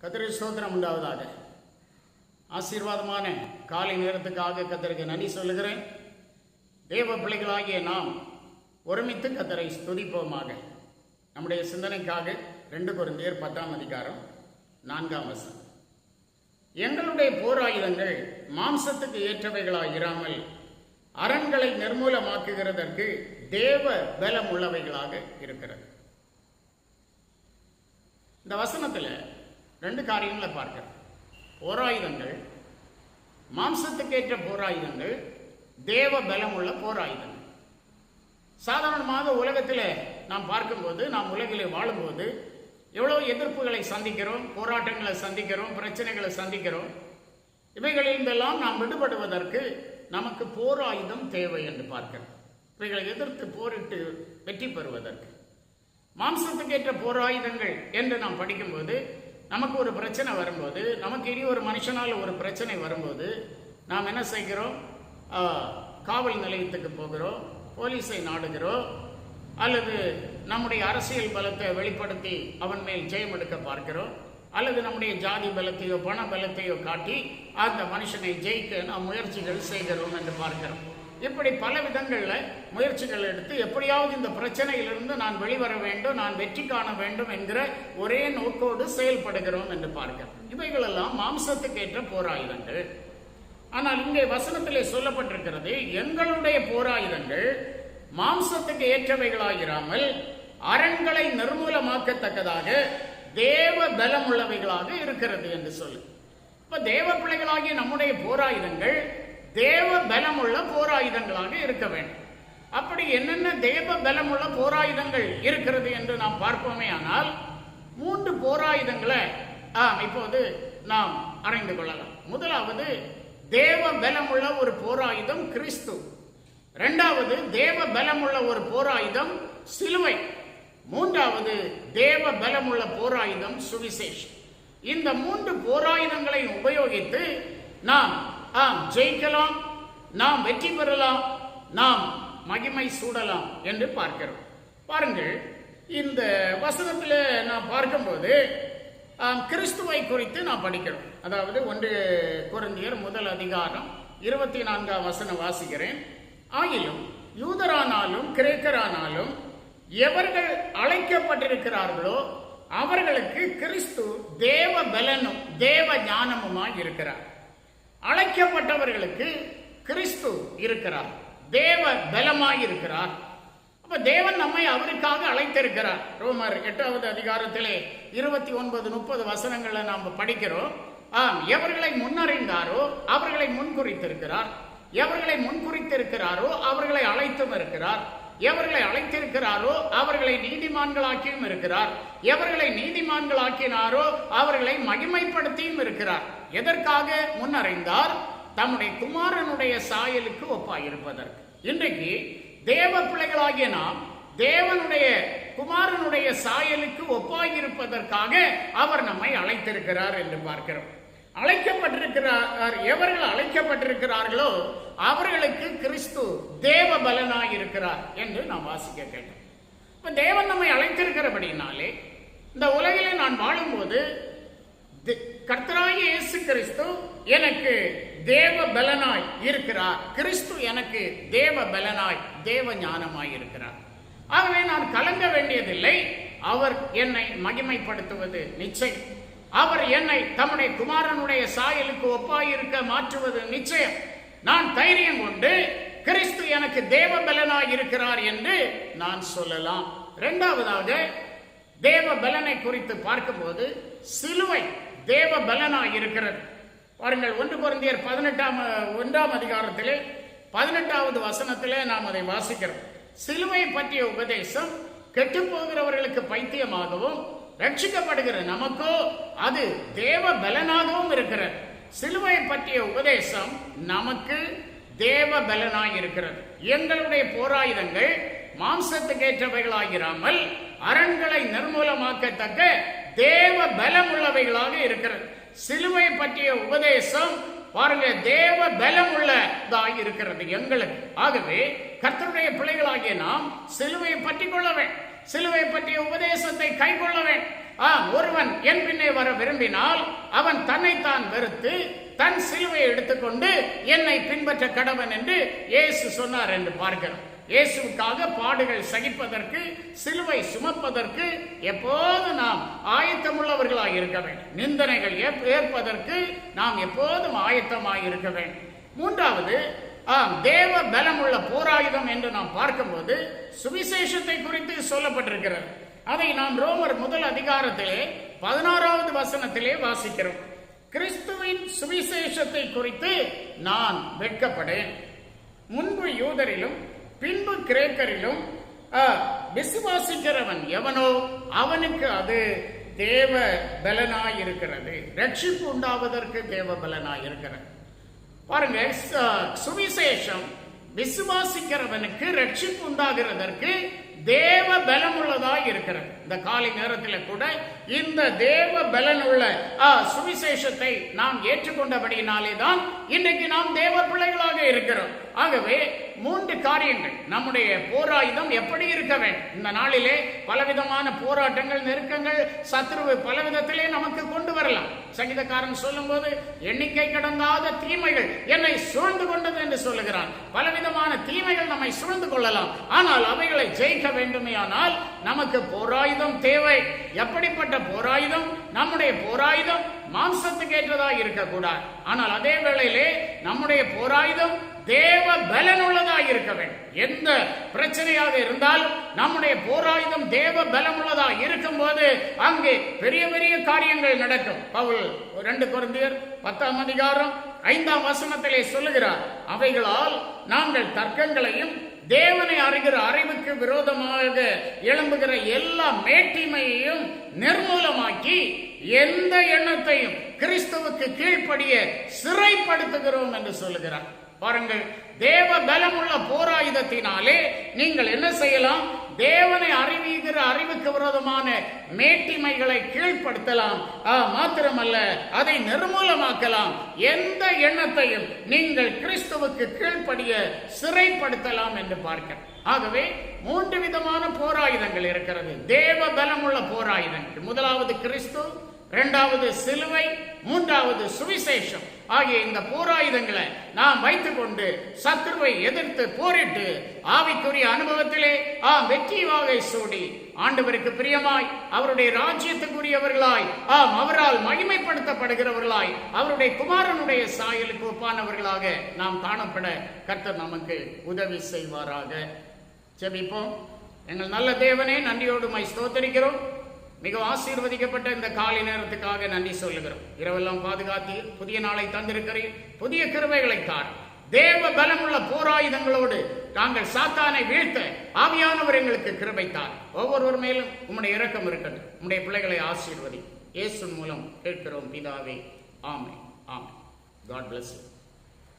கத்திரி சோதனம் உண்டாவதாக. ஆசீர்வாதமான காலை நேரத்துக்காக கத்தருக்கு நன்றி சொல்லுகிறேன். தேவ பிள்ளைகளாகிய நாம் ஒருமித்து கத்தரை ஸ்துதிப்போமாக. நம்முடைய சிந்தனைக்காக ரெண்டு குருந்தியர் பத்தாம் அதிகாரம் நான்காம் வசம் எங்களுடைய போராயுதங்கள் மாம்சத்துக்கு ஏற்றவைகளாக இராமல் அரண்களை நிர்மூலமாக்குகிறதற்கு தேவ பலம் உள்ளவைகளாக இருக்கிறது. இந்த வசனத்தில் ரெண்டு காரியங்களை பார்க்கிறோம். போராயுதங்கள் மாம்சத்துக்கேற்ற போராயுதங்கள் தேவ பலம் உள்ள போராயுதங்கள். சாதாரணமாக உலகத்தில் நாம் பார்க்கும்போது நாம் உலகில் வாழும்போது எவ்வளோ எதிர்ப்புகளை சந்திக்கிறோம் போராட்டங்களை சந்திக்கிறோம் பிரச்சனைகளை சந்திக்கிறோம். இவைகளிலிருந்தெல்லாம் நாம் விடுபடுவதற்கு நமக்கு போர் ஆயுதம் தேவை என்று பார்க்கிறோம். இவைகளை எதிர்த்து போரிட்டு வெற்றி பெறுவதற்கு. மாம்சத்துக்கேற்ற போராயுதங்கள் என்று நாம் படிக்கும்போது நமக்கு ஒரு பிரச்சனை வரும்போது நமக்கு இனி ஒரு மனுஷனால் ஒரு பிரச்சனை வரும்போது நாம் என்ன செய்கிறோம்? காவல் நிலையத்துக்கு போகிறோம் போலீஸை நாடுகிறோம் அல்லது நம்முடைய அரசியல் பலத்தை வெளிப்படுத்தி அவன் மேல் ஜெயம் எடுக்க பார்க்கிறோம் அல்லது நம்முடைய ஜாதி பலத்தையோ பண பலத்தையோ காட்டி அந்த மனுஷனை ஜெயிக்க நாம் முயற்சிகள் செய்கிறோம் என்று பார்க்கிறோம். இப்படி பல விதங்களில் முயற்சிகள் எடுத்து எப்படியாவது இந்த பிரச்சனையிலிருந்து நான் வெளிவர வேண்டும் நான் வெற்றி காண வேண்டும் என்கிற ஒரே நோக்கோடு செயல்படுகிறோம் என்று பார்க்கிறோம். இவைகளெல்லாம் மாம்சத்துக்கேற்ற போராயுதங்கள். ஆனால் இங்கே வசனத்திலே சொல்லப்பட்டிருக்கிறது எங்களுடைய போராயுதங்கள் மாம்சத்துக்கு ஏற்றவைகளாயிராமல் அரண்களை நிர்மூலமாக்கத்தக்கதாக தேவ பலம் உள்ளவைகளாக இருக்கிறது என்று சொல்லு. இப்ப தேவ பிள்ளைகளாகிய நம்முடைய போராயுதங்கள் தேவ பலமுள்ள போராயுதங்களாக இருக்க வேண்டும். அப்படி என்னென்ன தேவ பலமுள்ள போராயுதங்கள் இருக்கிறது என்று நாம் பார்ப்போமே ஆனால் மூன்று போராயுதங்களை இப்போது நாம் அறிந்து கொள்ளலாம். முதலாவது தேவ பலமுள்ள ஒரு போராயுதம் கிறிஸ்து. இரண்டாவது தேவ பலமுள்ள ஒரு போராயுதம் சிலுவை. மூன்றாவது தேவ பலமுள்ள போராயுதம் சுவிசேஷம். இந்த மூன்று போராயுதங்களை உபயோகித்து நாம் ஆம் ஜெயிக்கலாம் நாம் வெற்றி பெறலாம் நாம் மகிமை சூடலாம் என்று பார்க்கிறோம். பாருங்கள் இந்த வசனத்தில் நாம் பார்க்கும்போது கிறிஸ்துவை குறித்து நாம் படிக்கிறோம். அதாவது ஒன்று குறைந்தியர் முதல் அதிகாரம் இருபத்தி நான்காம் வசனம் வாசிக்கிறேன். ஆயிலும் யூதரானாலும் கிரேக்கரானாலும் எவர்கள் அழைக்கப்பட்டிருக்கிறார்களோ அவர்களுக்கு கிறிஸ்து தேவ பலனும் தேவ ஞானமுமாய் இருக்கிறார். அழைக்கப்பட்டவர்களுக்கு கிறிஸ்து இருக்கிறார். தேவ பலமாய் இருக்கிறார் அப்ப தேவன் நம்மை அவருக்காக அழைத்திருக்கிறார். ரோமர் எட்டாவது அதிகாரத்திலே இருபத்தி ஒன்பது முப்பது வசனங்களை நாம் படிக்கிறோம். ஆம் எவர்களை முன்னறிந்தாரோ அவர்களை முன்குறித்திருக்கிறார். எவர்களை முன்குறித்திருக்கிறாரோ அவர்களை அழைத்தும் இருக்கிறார். எவர்களை அழைத்திருக்கிறாரோ அவர்களை நீதிமான்களாக்கியும் இருக்கிறார். எவர்களை நீதிமான்களாக்கினாரோ அவர்களை மகிமைப்படுத்தியும் இருக்கிறார். எதற்காக? முன்னறிந்தார் தம்முடைய குமாரனுடைய சாயலுக்கு ஒப்பாயிருப்பதற்கு. இன்றைக்கு தேவ பிள்ளைகளாகிய நாம் தேவனுடைய குமாரனுடைய சாயலுக்கு ஒப்பாயிருப்பதற்காக அவர் நம்மை அழைத்திருக்கிறார் என்று பார்க்கிறோம். அழைக்கப்பட்டிருக்கிறார் எவர்கள் அழைக்கப்பட்டிருக்கிறார்களோ அவர்களுக்கு கிறிஸ்து தேவ பலனாக இருக்கிறார் என்று நாம் வாசிக்க கேட்டோம். இப்ப தேவன் நம்மை அழைத்திருக்கிறபடினாலே இந்த உலகிலே நான் வாழும்போது தி- கர்த்தராகிய இயேசு கிறிஸ்து எனக்கு தேவ பலனாய் இருக்கிறார். கிறிஸ்து எனக்கு தேவ பலனாய் தேவ ஞானமாய் இருக்கிறார் ஆகவே நான் கலங்க வேண்டியதில்லை. அவர் என்னை மகிமைப்படுத்துவது நிச்சயம். அவர் என்னை தம்முடைய குமாரனுடைய சாயலுக்கு ஒப்பாயிருக்க மாற்றுவது நிச்சயம். நான் தைரியம் கொண்டு கிறிஸ்து எனக்கு தேவ பலனாய் இருக்கிறார் என்று நான் சொல்லலாம். இரண்டாவதாக தேவ பலனை குறித்து பார்க்கும்போது சிலுவை தேவ பலனாய் இருக்கிறது பாருங்கள் ஒன்று பொருந்தியர் பதினெட்டாம் ஒன்றாம் அதிகாரத்திலே பதினெட்டாவது வசனத்திலே நாம் அதை வாசிக்கிறோம். சிலுவை பற்றிய உபதேசம் கெட்டு போகிறவர்களுக்கு பைத்தியமாகவும் ரட்சிக்கப்படுகிற நமக்கோ அது தேவ பலனாகவும் இருக்கிறது. சிலுவை பற்றிய உபதேசம் நமக்கு தேவ பலனாய் இருக்கிறது எங்களுடைய போராயுதங்கள் மாம்சத்துக்கேற்றவைகளாகிறாமல் அரண்களை நிர்மூலமாக்கத்தக்க தேவ பலம் உள்ளவைகளாக இருக்கிறது. சிலுவை பற்றிய உபதேசம் பாருங்க தேவ பலம் உள்ளதாக இருக்கிறது எங்களுக்கு. ஆகவே கர்த்தருடைய பிள்ளைகளாகிய நாம் சிலுவையை பற்றி கொள்ள வேண்டும். சிலுவை பற்றிய கை கொள்ள ஒருவன் என் பின்னே வர விரும்பினால் அவன் தன்னைத்தான் வெறுத்து தன் சிலுவையை எடுத்துக்கொண்டு என்னை பின்பற்ற கடவன் என்று இயேசு சொன்னார் என்று பார்க்கிறோம். இயேசுக்காக பாடுகள் சகிப்பதற்கு சிலுவை சுமப்பதற்கு எப்போது நாம் ஆயத்தமுள்ளவர்களாக இருக்க வேண்டும். நிந்தனைகள் ஏற்பதற்கு நாம் எப்போதும் ஆயத்தமாக இருக்க வேண்டும். மூன்றாவது தேவ பலமுள்ள போராயுதம் என்று நாம் பார்க்கும்போது சுவிசேஷத்தை குறித்து சொல்லப்பட்டிருக்கிறது. அதை நாம் ரோமர் முதல் அதிகாரத்திலே பதினாறாவது வசனத்திலே வாசிக்கிறோம். கிறிஸ்துவின் சுவிசேஷத்தை குறித்து நான் வெட்கப்படேன். முன்பு யூதரிலும் பின்பு கிரேக்கரிலும் விசுவாசிக்கிறவன் எவனோ அவனுக்கு அது தேவ பலனாய் இருக்கிறது ரட்சிப்பு உண்டாவதற்கு தேவ பலனாய் இருக்கிறது பாருங்க சுவிசேஷம் விசுவாசிக்கிறவனுக்கு ரட்சிப்பு உண்டாகிறதற்கு தேவ பலம் உள்ளதாய் இருக்கிறது. இந்த காலை நேரத்தில் கூட இந்த தேவ பலனுள்ள ஆ, சுவிசேஷத்தை நாம் ஏற்றுக்கொண்டபடியினாலே தான் இன்றைக்கு நாம் தேவ பிள்ளைகளாக இருக்கிறோம். ஆகவே மூன்று காரியங்கள். நம்முடைய போராயுதம் எப்படி இருக்க வேண்டும்? இந்த நாளிலே பலவிதமான போராட்டங்கள் நெருக்கங்கள் சத்ருவு பலவிதத்திலே நமக்கு கொண்டு வரலாம். சங்கீதக்காரன் சொல்லும்போது எண்ணிக்கை கடந்தாத தீமைகள் என்னை சூழ்ந்து கொண்டது என்று சொல்லுகிறான். பலவிதமான தீமைகள் நம்மை சூழ்ந்து கொள்ளலாம். ஆனால் அவைகளை ஜெயிக்க வேண்டுமே ஆனால் நமக்கு போராயுதம் தேவை. எப்படிப்பட்ட போராயுதம்? நம்முடைய போராயுதம் மாம்சத்துக்கு ஏற்றதா இருக்கக்கூடாது. ஆனால் அதே வேளையிலே நம்முடைய போராயுதம் தேவ உள்ளதா இருக்க வேண்டும். எந்த பிரச்சனையாக இருந்தால் நம்முடைய போராயுதம் தேவ பலமுள்ளதாக இருக்கும்போது அங்கே பெரிய பெரிய காரியங்கள் நடக்கும். பவுல் ரெண்டு குருந்தியர் பத்தாம் அதிகாரம் ஐந்தாம் வசனத்திலே சொல்லுகிறார் அவைகளால் நாங்கள் தர்க்கங்களையும் தேவனை அறிகிற அறிவுக்கு விரோதமாக எழும்புகிற எல்லா மேட்டிமையையும் நிர்மூலமாக்கி எந்த எண்ணத்தையும் கிறிஸ்துவுக்கு கீழ்ப்படிய சிறைப்படுத்துகிறோம் என்று சொல்லுகிறார். பாருங்கள் தேவ பலமுள்ள போராயுதத்தினாலே நீங்கள் என்ன செய்யலாம்? தேவனை அறிவிக்கிற அறிவுக்கு விரோதமான மேட்டிமைகளை கீழ்ப்படுத்தலாம். மாத்திரமல்ல அதை நிர்மூலமாக்கலாம். எந்த எண்ணத்தையும் நீங்கள் கிறிஸ்துவுக்கு கீழ்ப்படிய சிறைப்படுத்தலாம் என்று பார்க்க. ஆகவே மூன்று விதமான போராயுதங்கள் இருக்கிறது. தேவ பலமுள்ள போராயுதங்கள். முதலாவது கிறிஸ்து இரண்டாவது சிலுவை மூன்றாவது சுவிசேஷம் ஆகிய இந்த போராயுதங்களை நாம் வைத்துக்கொண்டு சத்ருவை எதிர்த்து போரிட்டு ஆவிக்குரிய அனுபவத்திலே ஆ வெற்றி வாகை சூடி ஆண்டவருக்கு பிரியமாய் அவருடைய ராஜ்யத்துக்குரியவர்களாய் ஆம் அவரால் மகிமைப்படுத்தப்படுகிறவர்களாய் அவருடைய குமாரனுடைய சாயலுக்கு ஒப்பானவர்களாக நாம் காணப்பட கர்த்தர் நமக்கு உதவி செய்வாராக. ஜெபிப்போம். எங்கள் நல்ல தேவனே நன்றியோடு மை ஸ்தோத்தரிக்கிறோம். மிக ஆசீர்வதிக்கப்பட்ட இந்த காலை நேரத்துக்காக நன்றி சொல்லுகிறோம். இரவெல்லாம் பாதுகாத்தீர் புதிய நாளை தந்திருக்கிறீர் புதிய கிருபைகளை தார். தேவ பலமுள்ள போராயுதங்களோடு நாங்கள் சாத்தானை வீழ்த்த ஆவியானவர் எங்களுக்கு கிருபைத்தார் ஒவ்வொருவர் மேலும் உம்முடைய இரக்கம் இருக்கட்டும். உம்முடைய பிள்ளைகளை ஆசீர்வதி. இயேசு மூலம் கேட்கிறோம் பிதாவே. ஆமென். ஆமென். God bless you